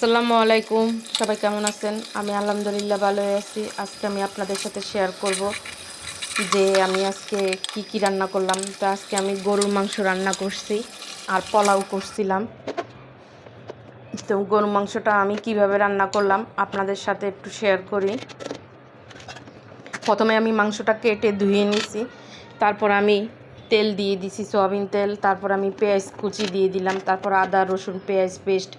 আসসালামু আলাইকুম। সবাই কেমন আছেন? আমি আলহামদুলিল্লাহ ভালোই আছি। আজকে আমি আপনাদের সাথে শেয়ার করব যে আমি আজকে কি কি রান্না করলাম। তো আজকে আমি গরুর মাংস রান্না করছি আর পোলাও করছিলাম। তো গরুর মাংসটা আমি কীভাবে রান্না করলাম আপনাদের সাথে একটু শেয়ার করি। প্রথমে আমি মাংসটা কেটে ধুয়ে নিছি। তারপর আমি তেল দিয়ে দিছি, সয়াবিন তেল, তারপর আমি পেঁয়াজ কুচি দিয়ে দিলাম, তারপর আদা, রসুন, পেঁয়াজ পেস্ট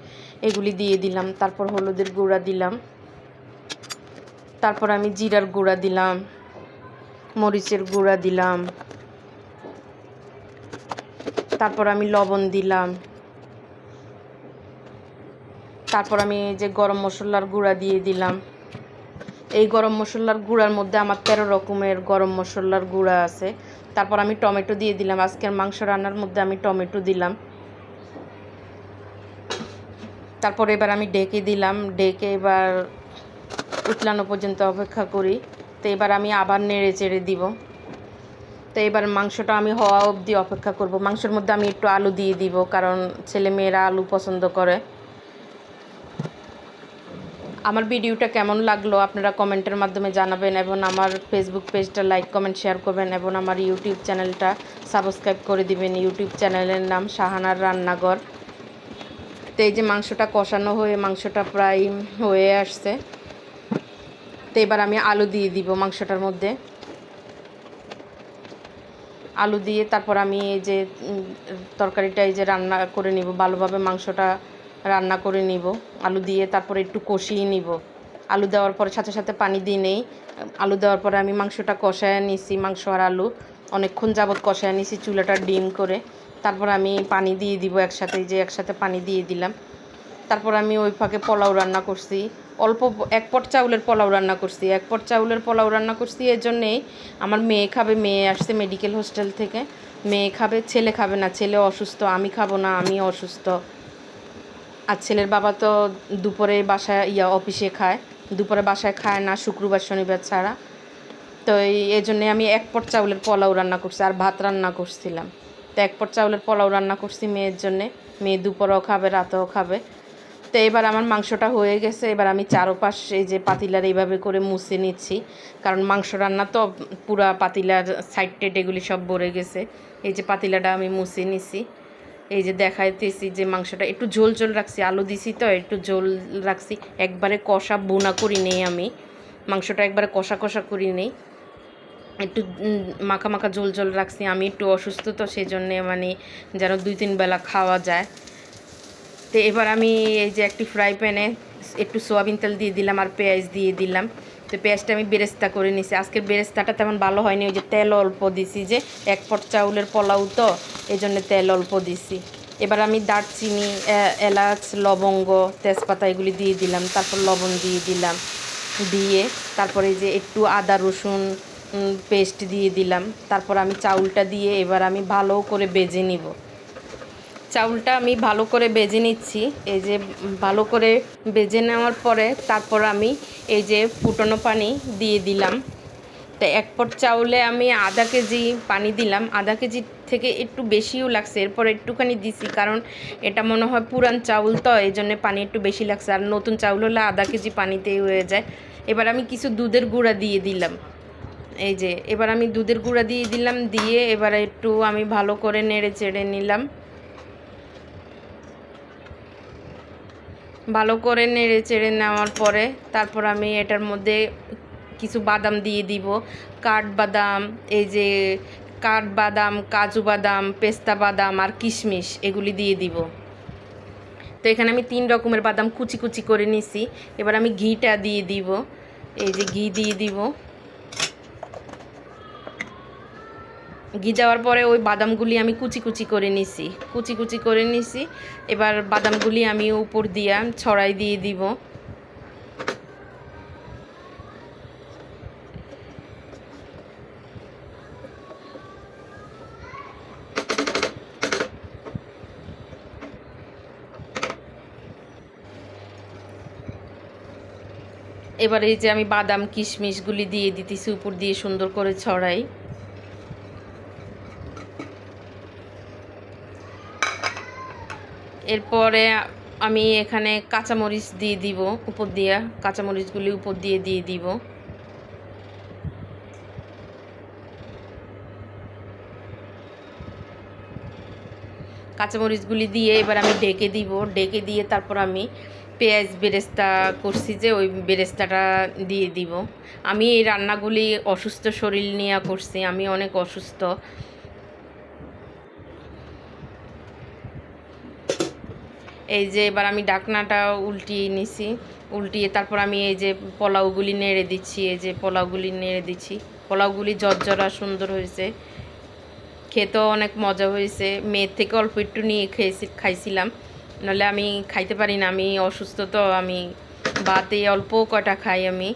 এগুলি দিয়ে দিলাম, তারপর হলুদের গুঁড়া দিলাম, তারপর আমি জিরার গুঁড়া দিলাম, মরিচের গুঁড়া দিলাম, তারপর আমি লবণ দিলাম, তারপর আমি যে গরম মশলার গুঁড়া দিয়ে দিলাম। এই গরম মশলার গুঁড়ার মধ্যে আমার তেরো রকমের গরম মশলার গুঁড়া আছে। তারপর আমি টমেটো দিয়ে দিলাম। আজকের মাংস রান্নার মধ্যে আমি টমেটো দিলাম। তারপর এবার আমি ডেকে দিলাম। ডেকে এবার উতলানো পর্যন্ত অপেক্ষা করি। তো এবার আমি আবার নেড়ে চেড়ে দিব। তো এবার মাংসটা আমি হওয়া অবধি অপেক্ষা করব। মাংসের মধ্যে আমি একটু আলু দিয়ে দিব, কারণ ছেলে মেয়েরা আলু পছন্দ করে। আমার ভিডিওটা কেমন লাগল আপনারা কমেন্টের মাধ্যমে জানাবেন এবং আমার ফেসবুক পেজটা লাইক কমেন্ট শেয়ার করবেন এবং আমার ইউটিউব চ্যানেলটা সাবস্ক্রাইব করে দিবেন। ইউটিউব চ্যানেলের নাম শাহানার রান্নাঘর। তো এই যে মাংসটা কষানো হয়ে, মাংসটা প্রায় হয়ে আসছে। তো এবার আমি আলু দিয়ে দিব মাংসটার মধ্যে। আলু দিয়ে তারপর আমি এই যে তরকারিটা এই যে রান্না করে নিব। ভালোভাবে মাংসটা রান্না করে নিব, আলু দিয়ে তারপরে একটু কষিয়ে নিব। আলু দেওয়ার পরে সাথে সাথে পানি দিয়ে নেই। আলু দেওয়ার পরে আমি মাংসটা কষায় নিছি, মাংস আর আলু। অনেকক্ষণ যাবত কষায় নিছি চুলাটা ডিম করে। তারপর আমি পানি দিয়ে দিব একসাথে যে একসাথে পানি দিয়ে দিলাম। তারপর আমি ওই ফাঁকে পোলাও রান্না করছি। অল্প এক পট চাউলের পোলাও রান্না করছি। এক পট চাউলের পোলাও রান্না করছি এর জন্যেই আমার মেয়ে খাবে, মেয়ে আসছে মেডিকেল হোস্টেল থেকে। মেয়ে খাবে, ছেলে খাবে না, ছেলে অসুস্থ, আমি খাব না, আমি অসুস্থ। আর ছেলের বাবা তো দুপুরে বাসায়, ইয়া, অফিসে খায়। দুপুরে বাসায় খায় না, শুক্রবার, শনিবার ছাড়া। তো এই জন্যে আমি এক পট চাউলের পোলাও রান্না করছি, আর ভাত রান্না করছিলাম। তো এক পট চাউলের পোলাও রান্না করছি মেয়ের জন্যে। মেয়ে দুপুরেও খাবে, রাতেও খাবে। তো এবার আমার মাংসটা হয়ে গেছে, এবার আমি চারোপাশ এই যে পাতিলার এইভাবে করে মুছে নিচ্ছি। কারণ মাংস রান্না তো পুরা পাতিলার সাইড টেড এগুলি সব ভরে গেছে। এই যে পাতিলাটা আমি মুছে নিছি। এই যে দেখাইতেছি যে মাংসটা, একটু ঝোল ঝোল রাখছি, আলু দিছি তো, একটু ঝোল রাখছি। একবারে কষা বোনা করি নেই আমি। মাংসটা একবারে কষা কষা করি নেই। একটু মাখা মাখা ঝোল ঝোল রাখছি। আমি একটু অসুস্থ তো সেই জন্যে মানে যেন দুই তিন বেলা খাওয়া যায়। তো এবার আমি এই যে একটি ফ্রাই প্যানে একটু সোয়াবিন তেল দিয়ে দিলাম আর পেঁয়াজ দিয়ে দিলাম। তো পেঁয়াজটা আমি বেরেস্তা করে নিছি। আজকের বেরেস্তাটা তেমন ভালো হয়নি। ওই যে তেল অল্প দিছি যে, এক পট চাউলের পোলাও তো এই জন্য তেল অল্প দিছি। এবার আমি দারচিনি এলাচ, লবঙ্গ, তেজপাতা এগুলি দিয়ে দিলাম। তারপর লবণ দিয়ে দিলাম। দিয়ে তারপরে যে একটু আদা, রসুন পেস্ট দিয়ে দিলাম। তারপর আমি চাউলটা দিয়ে এবার আমি ভালো করে বেজে নিব। চাউলটা আমি ভালো করে বেজে নিচ্ছি। এই যে ভালো করে বেজে নেওয়ার পরে তারপর আমি এই যে ফুটানো পানি দিয়ে দিলাম। তো এক পট চাউলে আমি আধা কেজি পানি দিলাম। আধা কেজি থেকে একটু বেশিও লাগছে। এরপর একটুখানি দিছি কারণ এটা মনে হয় পুরান চাউল তো, এই জন্য পানি একটু বেশি লাগছে। আর নতুন চাউল হলে আধা কেজি পানিতেই হয়ে যায়। এবার আমি কিছু দুধের গুঁড়া দিয়ে দিলাম। এই যে এবার আমি দুধের গুঁড়া দিয়ে দিলাম। দিয়ে এবার একটু আমি ভালো করে নেড়ে চেড়ে নিলাম। ভালো করে নেড়ে চেড়ে নেওয়ার পরে তারপর আমি এটার মধ্যে কিছু বাদাম দিয়ে দিব। কাঠবাদাম এই যে কাঠবাদাম কাজু বাদাম, পেস্তা বাদাম আর কিশমিশ এগুলি দিয়ে দিব। তো এখানে আমি তিন রকমের বাদাম কুচি কুচি করে নিছি। এবার আমি ঘিটা দিয়ে দিব। এই যে ঘি দিয়ে দিব। ঘি যাওয়ার পরে ওই বাদামগুলি আমি কুচি কুচি করে নিছি। কুচি কুচি করে নিছি। এবার বাদামগুলি আমি উপর দিয়া ছড়াই দিয়ে দিব। এবার এই যে আমি বাদাম কিশমিশগুলি দিয়ে দিতেছি, উপর দিয়ে সুন্দর করে ছড়াই। এরপরে আমি এখানে কাঁচামরিচ দিয়ে দিব, উপর দিয়ে কাঁচামরিচগুলি উপর দিয়ে দিয়ে দিব। কাঁচামরিচগুলি দিয়ে এবার আমি ডেকে দিব, ডেকে দিয়ে তারপর আমি পেঁয়াজ বেরেস্তা করছি যে ওই বেরেস্তাটা দিয়ে দিব। আমি এই রান্নাগুলি অসুস্থ শরীর নিয়ে করছি, আমি অনেক অসুস্থ। এই যে এবার আমি ডাকনাটা উল্টিয়ে নিছি, উল্টিয়ে তারপর আমি এই যে পোলাওগুলি নেড়ে দিচ্ছি, এই যে পোলাওগুলি নেড়ে দিচ্ছি। পোলাওগুলি জর্জরা সুন্দর হয়েছে, খেতেও অনেক মজা হয়েছে। মেয়ের থেকে অল্প একটু নিয়ে খেয়েছি, খাইছিলাম। নাহলে আমি খাইতে পারি না, আমি অসুস্থ তো, আমি বাতে অল্প কটা খাই আমি।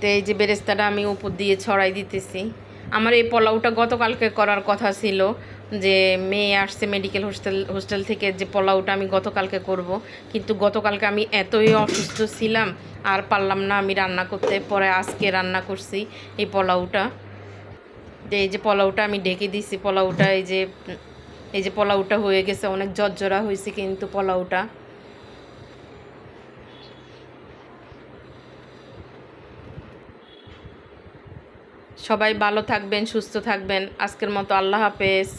তো এই যে বেরেস্তাটা আমি উপর দিয়ে ছড়াই দিতেছি। আমার এই পোলাওটা গতকালকে করার কথা ছিল যে মেয়ে আসছে মেডিকেল হোস্টেল হোস্টেল থেকে যে পোলাওটা আমি গতকালকে করব। কিন্তু গতকালকে আমি এতই অসুস্থ ছিলাম, আর পারলাম না আমি রান্না করতে। পরে আজকে রান্না করছি এই পোলাওটা। এই যে পোলাওটা আমি ঢেকে দিছি, পোলাওটা এই যে এই যে পোলাওটা হয়ে গেছে, অনেক জর্জরা হয়েছে কিন্তু পোলাওটা। সবাই ভালো থাকবেন সুস্থ থাকবেন। আজকের মতো আল্লাহ হাফেজ।